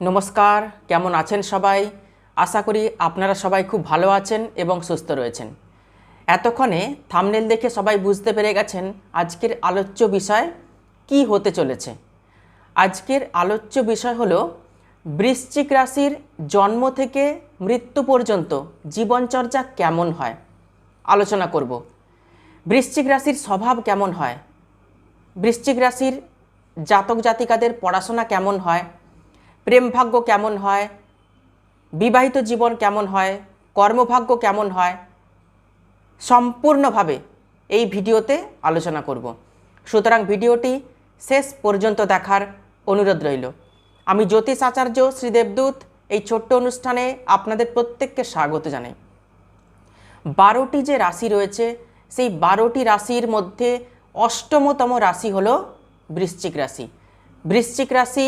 নমস্কার, কেমন আছেন সবাই? আশা করি আপনারা সবাই খুব ভালো আছেন এবং সুস্থ রয়েছেন। এতক্ষণে থামনেল দেখে সবাই বুঝতে পেরে গেছেন আজকের আলোচ্য বিষয় কি হতে চলেছে। আজকের আলোচ্য বিষয় হল বৃশ্চিক রাশির জন্ম থেকে মৃত্যু পর্যন্ত জীবনচর্যা কেমন হয়? আলোচনা করব। বৃশ্চিক রাশির স্বভাব কেমন হয়? বৃশ্চিক রাশির জাতক জাতিকাদের পড়াশোনা কেমন হয়? প্রেম ভাগ্য কেমন হয়? বিবাহিত জীবন কেমন হয়? কর্মভাগ্য কেমন হয়? সম্পূর্ণভাবে এই ভিডিওতে আলোচনা করব। সুতরাং ভিডিওটি শেষ পর্যন্ত দেখার অনুরোধ রইল। আমি জ্যোতিষ আচার্য শ্রীদেবদূত এই ছোট্ট অনুষ্ঠানে আপনাদের প্রত্যেককে স্বাগত জানাই। বারোটি যে রাশি রয়েছে, সেই বারোটি রাশির মধ্যে অষ্টমতম রাশি হলো বৃশ্চিক রাশি। বৃশ্চিক রাশি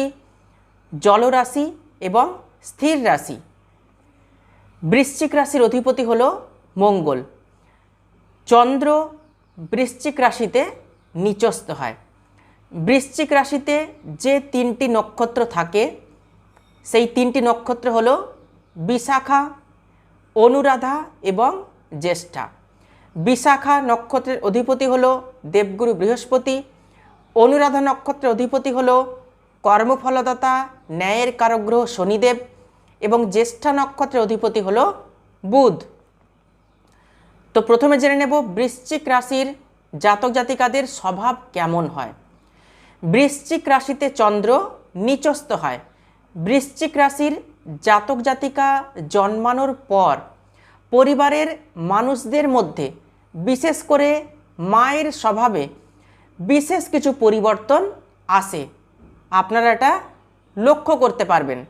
জলরাশি এবং স্থির রাশি। বৃশ্চিক রাশির অধিপতি হলো মঙ্গল। চন্দ্র বৃশ্চিক রাশিতে নিচস্থ হয়। বৃশ্চিক রাশিতে যে তিনটি নক্ষত্র থাকে, সেই তিনটি নক্ষত্র হল বিশাখা, অনুরাধা এবং জ্যেষ্ঠা। বিশাখা নক্ষত্রের অধিপতি হল দেবগুরু বৃহস্পতি, অনুরাধা নক্ষত্রের অধিপতি হল কর্মফলদাতা, ন্যায়ের কারগ্রহ শনিদেব এবং জ্যেষ্ঠা নক্ষত্রের অধিপতি হল বুধ। তো প্রথমে জেনে নেব বৃশ্চিক রাশির জাতক জাতিকাদের স্বভাব কেমন হয়। বৃশ্চিক রাশিতে চন্দ্র নিচস্থ হয়। বৃশ্চিক রাশির জাতক জাতিকা জন্মানোর পর পরিবারের মানুষদের মধ্যে বিশেষ করে মায়ের স্বভাবে বিশেষ কিছু পরিবর্তন আসে। আপনারা এটা লক্ষ্য করতে পারবেন।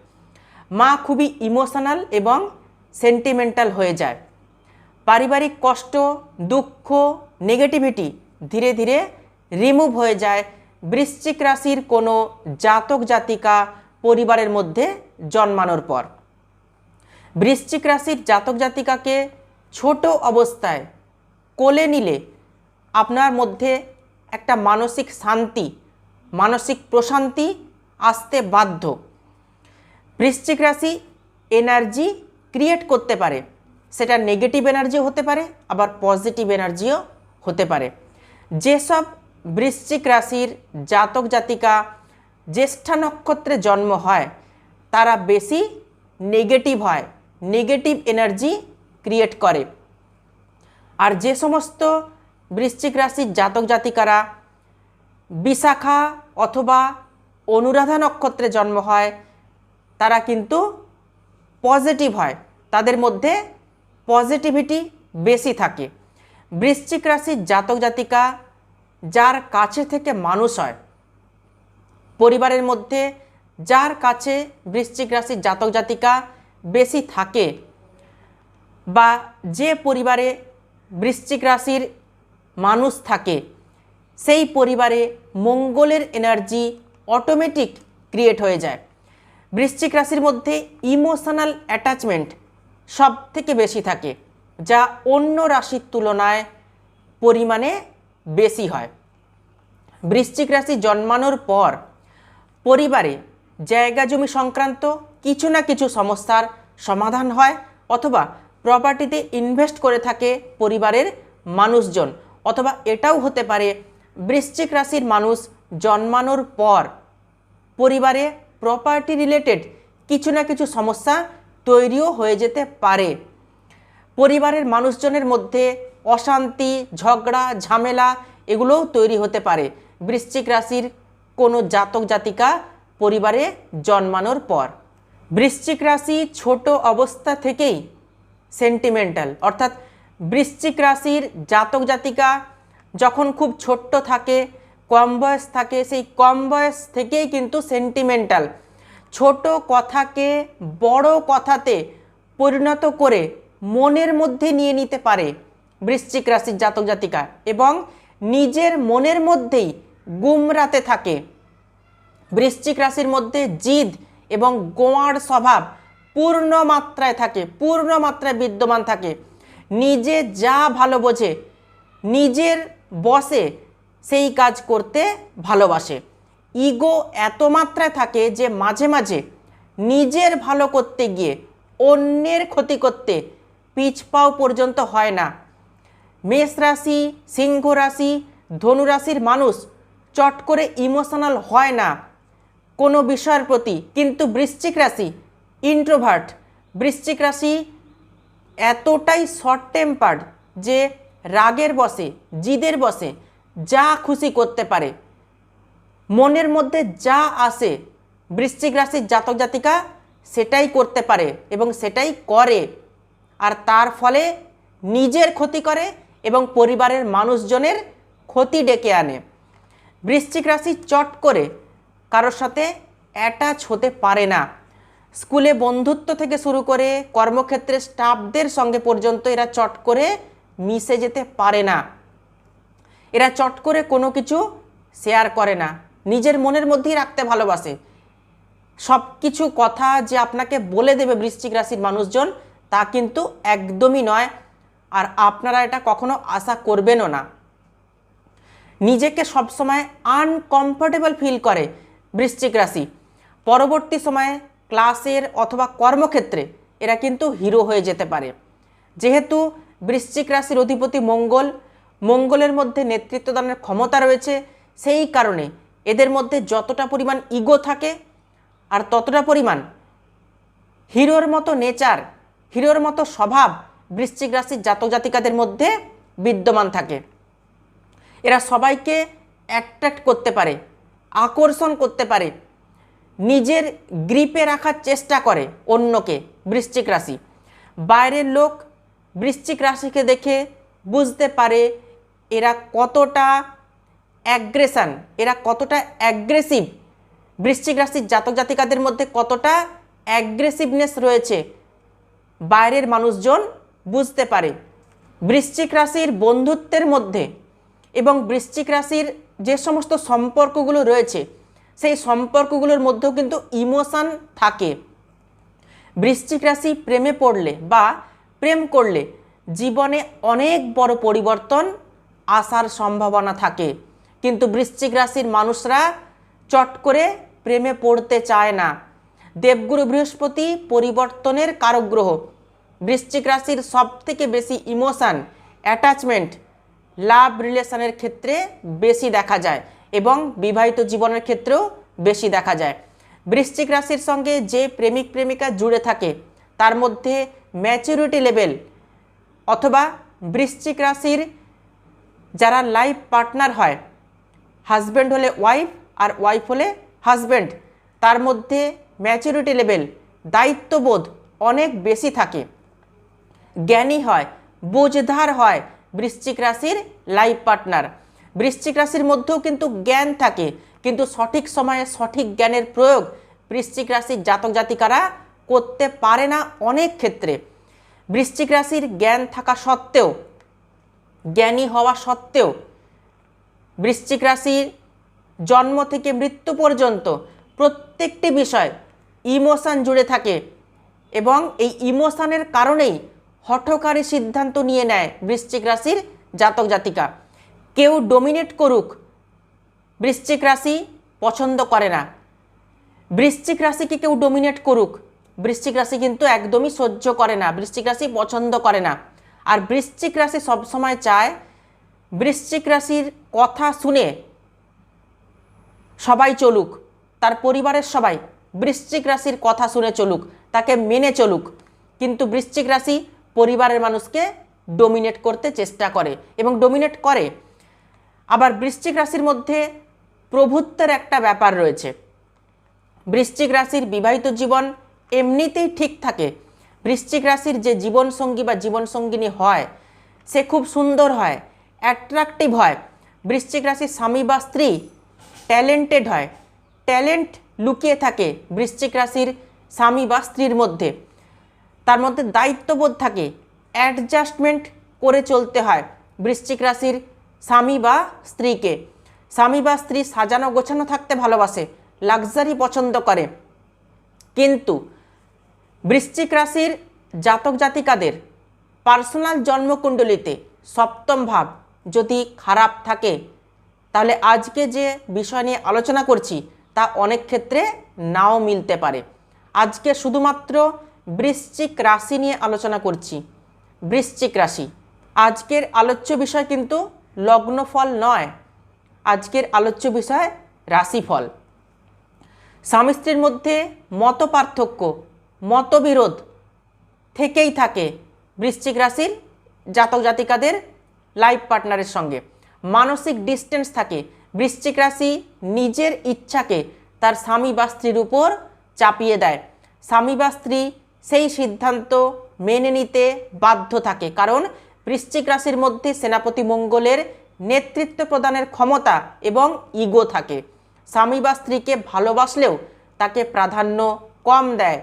মা খুবই ইমোশনাল এবং সেন্টিমেন্টাল হয়ে যায়। পারিবারিক কষ্ট, দুঃখ, নেগেটিভিটি ধীরে ধীরে রিমুভ হয়ে যায়। বৃশ্চিক রাশির কোনো জাতক, জাতিকা পরিবারের মধ্যে জন্মানোর পর। বৃশ্চিক রাশির জাতক, জাতিকাকে ছোট অবস্থায় কোলে নিলে আপনার মধ্যে একটা মানসিক শান্তি মানসিক প্রশান্তি আসতে বাধ্য। বৃশ্চিক রাশি এনার্জি ক্রিয়েট করতে পারে। সেটা নেগেটিভ এনার্জিও হতে পারে, আবার পজিটিভ এনার্জিও হতে পারে। যেসব বৃশ্চিক রাশির জাতক জাতিকা জ্যেষ্ঠা নক্ষত্রে জন্ম হয়, তারা বেশি নেগেটিভ হয় নেগেটিভ এনার্জি ক্রিয়েট করে। আর যে সমস্ত বৃশ্চিক রাশির জাতক জাতিকারা বিশাখা অথবা অনুরাধা নক্ষত্রে জন্ম হয়, তারা কিন্তু পজিটিভ হয়। তাদের মধ্যে পজিটিভিটি বেশি থাকে। বৃশ্চিক রাশির জাতক জাতিকা যার কাছে থেকে মানুষ হয়, পরিবারের মধ্যে যার কাছে বৃশ্চিক রাশির জাতক জাতিকা বেশি থাকে বা যে পরিবারে বৃশ্চিক রাশির মানুষ থাকে সেই পরিবারে মঙ্গলের এনার্জি অটোমেটিক ক্রিয়েট হয়ে যায়। বৃশ্চিক রাশির মধ্যে ইমোশনাল অ্যাটাচমেন্ট সব থেকে বেশি থাকে, যা অন্য রাশির তুলনায় পরিমাণে বেশি হয়। বৃশ্চিক রাশি জন্মানোর পর পরিবারে জায়গা জমি সংক্রান্ত কিছু না কিছু সমস্যার সমাধান হয়, অথবা প্রপার্টিতে ইনভেস্ট করে থাকে পরিবারের মানুষজন, অথবা এটাও হতে পারে বৃশ্চিক রাশির মানুষ জন্মানোর পর পরিবারে প্রপার্টি রিলেটেড কিছু না কিছু সমস্যা তৈরিও হয়ে যেতে পারে। পরিবারের মানুষজনের মধ্যে অশান্তি, ঝগড়া, ঝামেলা এগুলোও তৈরি হতে পারে। বৃশ্চিক রাশির কোনো জাতক, জাতিকা পরিবারে জন্মানোর পর। বৃশ্চিক রাশি ছোট অবস্থা থেকেই সেন্টিমেন্টাল অর্থাৎ বৃশ্চিক রাশির জাতক, জাতিকা যখন খুব ছোট্ট থাকে, কম বয়স থাকে, সেই কম বয়স থেকেই কিন্তু সেন্টিমেন্টাল ছোট কথাকে বড় কথাতে পরিণত করে মনের মধ্যে নিয়ে নিতে পারে বৃশ্চিক রাশির জাতক জাতিকা এবং নিজের মনের মধ্যেই গুমরাতে থাকে। বৃশ্চিক রাশির মধ্যে জিদ এবং গোয়ার স্বভাব পূর্ণ মাত্রায় থাকে, পূর্ণ মাত্রায় বিদ্যমান থাকে। নিজে যা ভালো বোঝে, নিজের বসে সেই কাজ করতে ভালোবাসে। ইগো এত মাত্রায় থাকে যে মাঝে মাঝে নিজের ভালো করতে গিয়ে অন্যের ক্ষতি করতে পিছপাও পর্যন্ত হয় না। মেষ রাশি, সিংহ রাশি, ধনু রাশির মানুষ চট করে ইমোশনাল হয় না। কোনো বিষয়ের প্রতি কিন্তু বৃশ্চিক রাশি ইন্ট্রোভার্ট বৃশ্চিক রাশি এতটাই শর্ট টেম্পার্ড যে রাগের বসে, জিদের বসে, যা খুশি করতে পারে। মনের মধ্যে যা আসে, বৃশ্চিক রাশির জাতক জাতিকা সেটাই করতে পারে এবং সেটাই করে। আর তার ফলে নিজের ক্ষতি করে এবং পরিবারের মানুষজনের ক্ষতি ডেকে আনে। বৃশ্চিক রাশি চট করে কারোর সাথে অ্যাটাচ হতে পারে না। স্কুলে বন্ধুত্ব থেকে শুরু করে কর্মক্ষেত্রে স্টাফদের সঙ্গে পর্যন্ত এরা চট করে মিশে যেতে পারে না। এরা চট করে কোনো কিছু শেয়ার করে না। নিজের মনের মধ্যেই রাখতে ভালোবাসে। সব কিছু কথা যে আপনাকে বলে দেবে বৃশ্চিক রাশির মানুষজন, তা কিন্তু একদমই নয়। আর আপনারা এটা কখনো আশা করবেনও না। নিজেকে সবসময় আনকমফোর্টেবল ফিল করে বৃশ্চিক রাশি। পরবর্তী সময়ে ক্লাসের অথবা কর্মক্ষেত্রে এরা কিন্তু হিরো হয়ে যেতে পারে। যেহেতু বৃশ্চিক রাশির অধিপতি মঙ্গল। মঙ্গলের মধ্যে নেতৃত্বদানের ক্ষমতা রয়েছে। সেই কারণে এদের মধ্যে যতটা পরিমাণ ইগো থাকে আর ততটা পরিমাণ হিরোর মতো নেচার, হিরোর মতো স্বভাব বৃশ্চিক রাশির জাতক জাতিকাদের মধ্যে বিদ্যমান থাকে। এরা সবাইকে অ্যাট্রাক্ট করতে পারে, আকর্ষণ করতে পারে, নিজের গ্রিপে রাখার চেষ্টা করে অন্যকে বৃশ্চিক রাশি। বাইরের লোক বৃশ্চিক রাশিকে দেখে বুঝতে পারে এরা কতটা অ্যাগ্রেশন, এরা কতটা অ্যাগ্রেসিভ। বৃশ্চিক রাশির জাতক জাতিকাদের মধ্যে কতটা অ্যাগ্রেসিভনেস রয়েছে, বাইরের মানুষজন বুঝতে পারে। বৃশ্চিক রাশির বন্ধুত্বের মধ্যে এবং বৃশ্চিক রাশির যে সমস্ত সম্পর্কগুলো রয়েছে, সেই সম্পর্কগুলোর মধ্যেও কিন্তু ইমোশান থাকে। বৃশ্চিক রাশি প্রেমে পড়লে বা প্রেম করলে জীবনে অনেক বড় পরিবর্তন আসার সম্ভাবনা থাকে। কিন্তু বৃশ্চিক রাশির মানুষরা চট করে প্রেমে পড়তে চায় না। দেবগুরু বৃহস্পতি পরিবর্তনের কারগ্রহ বৃশ্চিক রাশির সব থেকে বেশি ইমোশান অ্যাটাচমেন্ট লাভ রিলেশনের ক্ষেত্রে বেশি দেখা যায় এবং বিবাহিত জীবনের ক্ষেত্রেও বেশি দেখা যায়। বৃশ্চিক রাশির সঙ্গে যে প্রেমিক প্রেমিকা জুড়ে থাকে তার মধ্যে ম্যাচুরিটি লেভেল অথবা বৃশ্চিক রাশির যারা লাইফ পার্টনার হয় হাজব্যান্ড হলে ওয়াইফ আর ওয়াইফ হলে হাজব্যান্ড তার মধ্যে ম্যাচুরিটি লেভেল দায়িত্ববোধ অনেক বেশি থাকে। জ্ঞানী হয়, বোঝধার হয় বৃশ্চিক রাশির লাইফ পার্টনার বৃশ্চিক রাশির মধ্যেও কিন্তু জ্ঞান থাকে, কিন্তু সঠিক সময়ে সঠিক জ্ঞানের প্রয়োগ বৃশ্চিক রাশির জাতক জাতিকারা করতে পারে না অনেক ক্ষেত্রে। বৃশ্চিক রাশির জ্ঞান থাকা সত্ত্বেও, জ্ঞানী হওয়া সত্ত্বেও, বৃশ্চিক রাশির জন্ম থেকে মৃত্যু পর্যন্ত প্রত্যেকটি বিষয় ইমোশান জুড়ে থাকে এবং এই ইমোশানের কারণেই হঠকারী সিদ্ধান্ত নিয়ে নেয় বৃশ্চিক রাশির জাতক জাতিকা। কেউ ডোমিনেট করুক, বৃশ্চিক রাশি পছন্দ করে না। বৃশ্চিক রাশিকে কেউ ডোমিনেট করুক বৃশ্চিক রাশি কিন্তু একদমই সহ্য করে না, বৃশ্চিক রাশি পছন্দ করে না। আর বৃশ্চিক রাশি সবসময় চায় বৃশ্চিক রাশির কথা শুনে সবাই চলুক, তার পরিবারের সবাই বৃশ্চিক রাশির কথা শুনে চলুক, তাকে মেনে চলুক। কিন্তু বৃশ্চিক রাশি পরিবারের মানুষকে ডোমিনেট করতে চেষ্টা করে এবং ডোমিনেট করে। আবার বৃশ্চিক রাশির মধ্যে প্রভুত্বের একটা ব্যাপার রয়েছে। বৃশ্চিক রাশির বিবাহিত জীবন এমনিতেই ঠিক থাকে। বৃশ্চিক রাশির যে জীবনসঙ্গী বা জীবনসঙ্গিনী হয়, সে খুব সুন্দর হয় অ্যাট্রাকটিভ হয়। বৃশ্চিক রাশির স্বামী বা স্ত্রী ট্যালেন্টেড হয়। ট্যালেন্ট লুকিয়ে থাকে বৃশ্চিক রাশির স্বামী বা স্ত্রীর মধ্যে। তার মধ্যে দায়িত্ববোধ থাকে অ্যাডজাস্টমেন্ট করে চলতে হয় বৃশ্চিক রাশির স্বামী বা স্ত্রীকে। স্বামী বা স্ত্রী সাজানো গোছানো থাকতে ভালোবাসে লাক্সারি পছন্দ করে। কিন্তু বৃশ্চিক রাশির জাতক জাতিকাদের পার্সোনাল জন্মকুণ্ডলিতে সপ্তম ভাব যদি খারাপ থাকে, তাহলে আজকে যে বিষয় নিয়ে আলোচনা করছি, তা অনেক ক্ষেত্রে নাও মিলতে পারে। আজকে শুধুমাত্র বৃশ্চিক রাশি নিয়ে আলোচনা করছি, বৃশ্চিক রাশি। আজকের আলোচ্য বিষয় কিন্তু লগ্নফল নয়, আজকের আলোচ্য বিষয় রাশিফল। স্বামী স্ত্রীর মধ্যে মত পার্থক্য মতবিরোধ থেকেই থাকে বৃশ্চিক রাশির জাতক জাতিকাদের লাইফ পার্টনারের সঙ্গে। মানসিক ডিস্টেন্স থাকে। বৃশ্চিক রাশি নিজের ইচ্ছাকে তার স্বামী বা স্ত্রীর উপর চাপিয়ে দেয়। স্বামী বা স্ত্রী সেই সিদ্ধান্ত মেনে নিতে বাধ্য থাকে। কারণ বৃশ্চিক রাশির মধ্যে সেনাপতি মঙ্গলের নেতৃত্ব প্রদানের ক্ষমতা এবং ইগো থাকে। স্বামী বা স্ত্রীকে ভালোবাসলেও তাকে প্রাধান্য কম দেয়।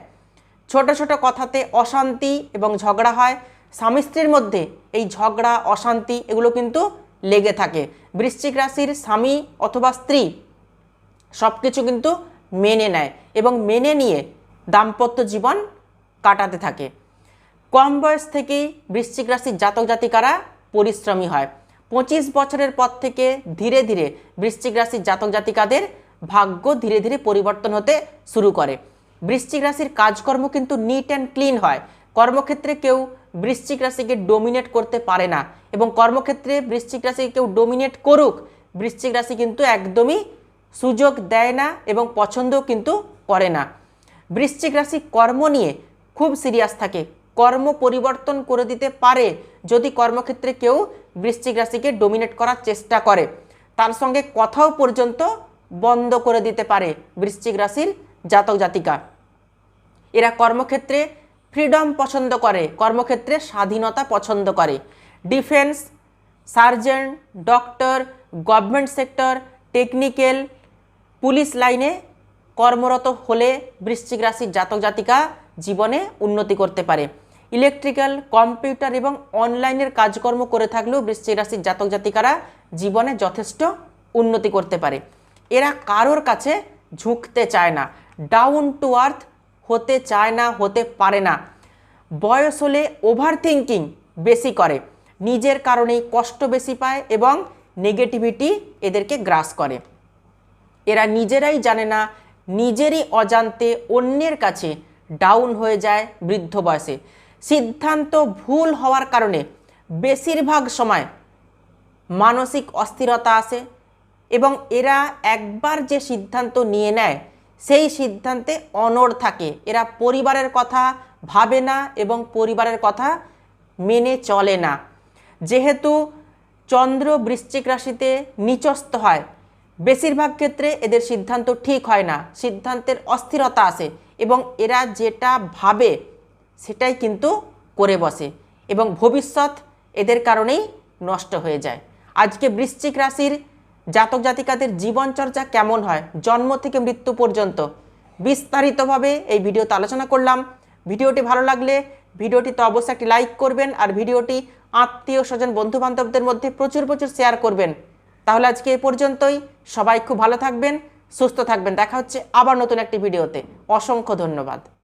ছোট ছোট কথাতে অশান্তি এবং ঝগড়া হয়। স্বামী স্ত্রীর মধ্যে এই ঝগড়া, অশান্তি এগুলো কিন্তু লেগে থাকে। বৃশ্চিক রাশির স্বামী অথবা স্ত্রী সব কিছু কিন্তু মেনে নেয় এবং মেনে নিয়ে দাম্পত্য জীবন কাটাতে থাকে। কম বয়স থেকেই বৃশ্চিক রাশির জাতক জাতিকারা পরিশ্রমী হয়। পঁচিশ বছরের পর থেকে ধীরে ধীরে বৃশ্চিক রাশির জাতক জাতিকাদের ভাগ্য ধীরে ধীরে পরিবর্তন হতে শুরু করে। বৃশ্চিক রাশির কাজকর্ম কিন্তু নিট অ্যান্ড ক্লিন হয়। কর্মক্ষেত্রে কেউ বৃশ্চিক রাশিকে ডোমিনেট করতে পারে না এবং কর্মক্ষেত্রে বৃশ্চিক রাশিকে কেউ ডোমিনেট করুক, বৃশ্চিক রাশি কিন্তু একদমই সুযোগ দেয় না এবং পছন্দও কিন্তু করে না। বৃশ্চিক রাশি কর্ম নিয়ে খুব সিরিয়াস থাকে। কর্ম পরিবর্তন করে দিতে পারে যদি কর্মক্ষেত্রে কেউ বৃশ্চিক রাশিকে ডোমিনেট করার চেষ্টা করে। তার সঙ্গে কথাও পর্যন্ত বন্ধ করে দিতে পারে বৃশ্চিক রাশির জাতক জাতিকা এরা কর্মক্ষেত্রে ফ্রিডম পছন্দ করে, কর্মক্ষেত্রে স্বাধীনতা পছন্দ করে। Defence sergeant doctor government sector technical police লাইনে কর্মরত হলে বৃশ্চিক রাশির জাতক জাতিকা জীবনে উন্নতি করতে পারে। ইলেকট্রিক্যাল কম্পিউটার এবং অনলাইনের কাজকর্ম করে থাকলেও বৃশ্চিক রাশির জাতক জাতিকারা জীবনে যথেষ্ট উন্নতি করতে পারে। এরা কারোর কাছে ঝুঁকতে চায় না। ডাউন টু আর্থ হতে চায় না, হতে পারে না। বয়স হলে ওভার থিঙ্কিং বেশি করে। নিজের কারণেই কষ্ট বেশি পায় এবং নেগেটিভিটি এদেরকে গ্রাস করে। এরা নিজেরাই জানে না, নিজেরই অজান্তে অন্যের কাছে ডাউন হয়ে যায় বৃদ্ধ বয়সে। সিদ্ধান্ত ভুল হওয়ার কারণে বেশিরভাগ সময় মানসিক অস্থিরতা আসে এবং এরা একবার যে সিদ্ধান্ত নিয়ে নেয় সেই সিদ্ধান্তে অনড় থাকে। এরা পরিবারের কথা ভাবে না এবং পরিবারের কথা মেনে চলে না। যেহেতু চন্দ্র বৃশ্চিক রাশিতে নিচস্ত হয়, বেশিরভাগ ক্ষেত্রে এদের সিদ্ধান্ত ঠিক হয় না। সিদ্ধান্তের অস্থিরতা আসে এবং এরা যেটা ভাবে সেটাই কিন্তু করে বসে এবং ভবিষ্যৎ এদের কারণেই নষ্ট হয়ে যায়। আজকে বৃশ্চিক রাশির জাতক জাতিকাদের জীবনচর্চা কেমন হয়, জন্ম থেকে মৃত্যু পর্যন্ত বিস্তারিতভাবে এই ভিডিওতে আলোচনা করলাম। ভিডিওটি ভালো লাগলে ভিডিওটি তো অবশ্যই একটি লাইক করবেন আর ভিডিওটি আত্মীয় স্বজন বন্ধু বান্ধবদের মধ্যে প্রচুর প্রচুর শেয়ার করবেন। তাহলে আজকে এ পর্যন্তই। সবাই খুব ভালো থাকবেন, সুস্থ থাকবেন। দেখা হচ্ছে আবার নতুন একটি ভিডিওতে। অসংখ্য ধন্যবাদ।